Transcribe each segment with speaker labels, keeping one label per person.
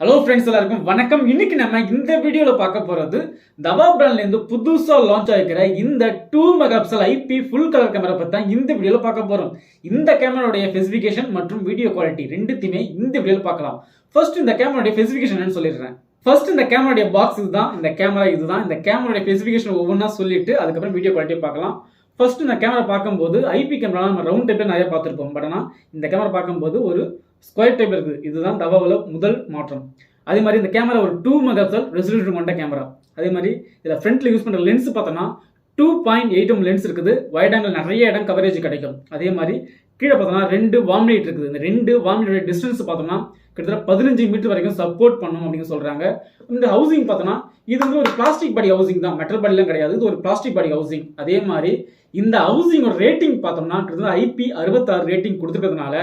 Speaker 1: Hello friends எல்லாருக்கும் வணக்கம். இன்னைக்கு நம்ம இந்த வீடியோவில் பார்க்க போகிறது தபா பிராண்ட்லேருந்து புதுசாக லான்ச் ஆகிக்கிற இந்த two mega pixel IP full colour camera பற்றி தான் இந்த வீடியோவில் பார்க்க போகிறோம் இந்த கேமராவுடைய ஸ்பெசிஃபிகேஷன் மற்றும் வீடியோ குவாலிட்டி ரெண்டுத்தையுமே இந்த வீடியோவில் பார்க்கலாம். ஃபர்ஸ்ட் இந்த கேமராவுடைய ஸ்பெசிஃபிகேஷன் சொல்லிடுறேன். ஃபர்ஸ்ட் இந்த கேமராவுடைய பாக்ஸ் இதுதான். இந்த கேமரா இதுதான். இந்த கேமராடைய ஸ்பெசிஃபிகேஷன் ஒவ்வொன்றா சொல்லிட்டு அதுக்கப்புறம் வீடியோ குவாலிட்டியை பார்க்கலாம். ஃபர்ஸ்ட் இந்த கேமரா பார்க்கும்போது ஐபி கேமரா நம்ம ரவுண்ட் டைப்பில் நிறைய பார்த்துருப்போம். பட் ஆனால் இந்த கேமரா பார்க்கும்போது ஒரு ஸ்கொயர் டைப் இருக்குது இதுதான் தவாவில் முதல் மாற்றம். அதே மாதிரி இந்த கேமரா ஒரு டூ மெகா ரெசல்யூஷன் கொண்ட கேமரா அதே மாதிரி இதில் ஃப்ரண்ட்டில் யூஸ் பண்ணுற லென்ஸ் பார்த்தோன்னா two point eight M lens இருக்குது. வைட் ஆங்கிள் நிறைய இடம் கவரேஜ் கிடைக்கும். அதே மாதிரி கீழே பார்த்தோம்னா ரெண்டு வாம்லைட் இருக்குது. இந்த ரெண்டு வாம்லைட்டோட டிஸ்டன்ஸ் பார்த்தோம்னா கிட்டத்தட்ட பதினஞ்சு மீட்டர் வரைக்கும் சப்போர்ட் பண்ணும் அப்படின்னு சொல்கிறாங்க இந்த ஹவுசிங் பார்த்தோன்னா இது வந்து ஒரு பிளாஸ்டிக் பாடி ஹவுசிங் தான். மெட்டல் பாடிலாம் கிடையாது. இது ஒரு பிளாஸ்டிக் பாடி ஹவுசிங் அதே மாதிரி இந்த ஹவுசிங்கோட ரேட்டிங் பார்த்தோம்னா கிட்டத்தட்ட ஐபி அறுபத்தாறு ரேட்டிங் கொடுத்துருக்கிறதுனால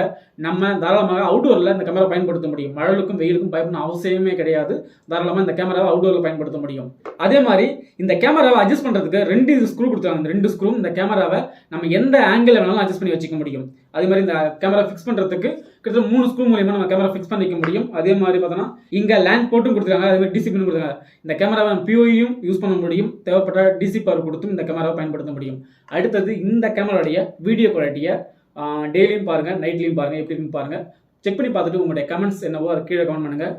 Speaker 1: நம்ம தாராளமாக அவுடோரில் இந்த கேமரா பயன்படுத்த முடியும். மழலுக்கும் வெயிலுக்கும் பயப்படணும் அவசியமே கிடையாது. தாராளமாக இந்த கேமராவை அவுடோரில் பயன்படுத்த முடியும். அதே மாதிரி இந்த கேமராவை அட்ஜஸ்ட் பண்ணுறதுக்கு ரெண்டு ஸ்க்ரூ கொடுத்தாங்க இந்த ரெண்டு ஸ்க்ரூ இந்த கேமராவை நம்ம எந்த ஆங்கிளில் வேணாலும் அட்ஜஸ்ட் பண்ணி வச்சுக்க முடியும். அதே மாதிரி இந்த கேமரா ஃபிக்ஸ் பண்ணுறதுக்கு கிட்டத்தட்ட மூணு ஸ்க்ரூ மூலியமாக நம்ம கேமரா ஃபிக்ஸ் பண்ணிக்க முடியும். அதே மாதிரி பார்த்தோன்னா இங்கே லேண்ட் போட்டும் கொடுத்துருக்காங்க. அதே மாதிரி டிசி கொடுத்துருக்காங்க. இந்த கேமராவை பிஓயும் யூஸ் பண்ண முடியும். தேவைப்பட்ட டிசி பவர் கொடுத்தும் இந்த கேமராவை பயன்படுத்த முடியும். அடுத்தது இந்த கேமராவுடைய வீடியோ குவாலிட்டியை டெய்லியும் பாருங்கள் நைட்லையும் பாருங்கள் எப்படின்னு பாருங்கள் செக் பண்ணி பார்த்துட்டு உங்களுடைய கமெண்ட்ஸ் என்னவோ அதை கீழே கமெண்ட் பண்ணுங்கள்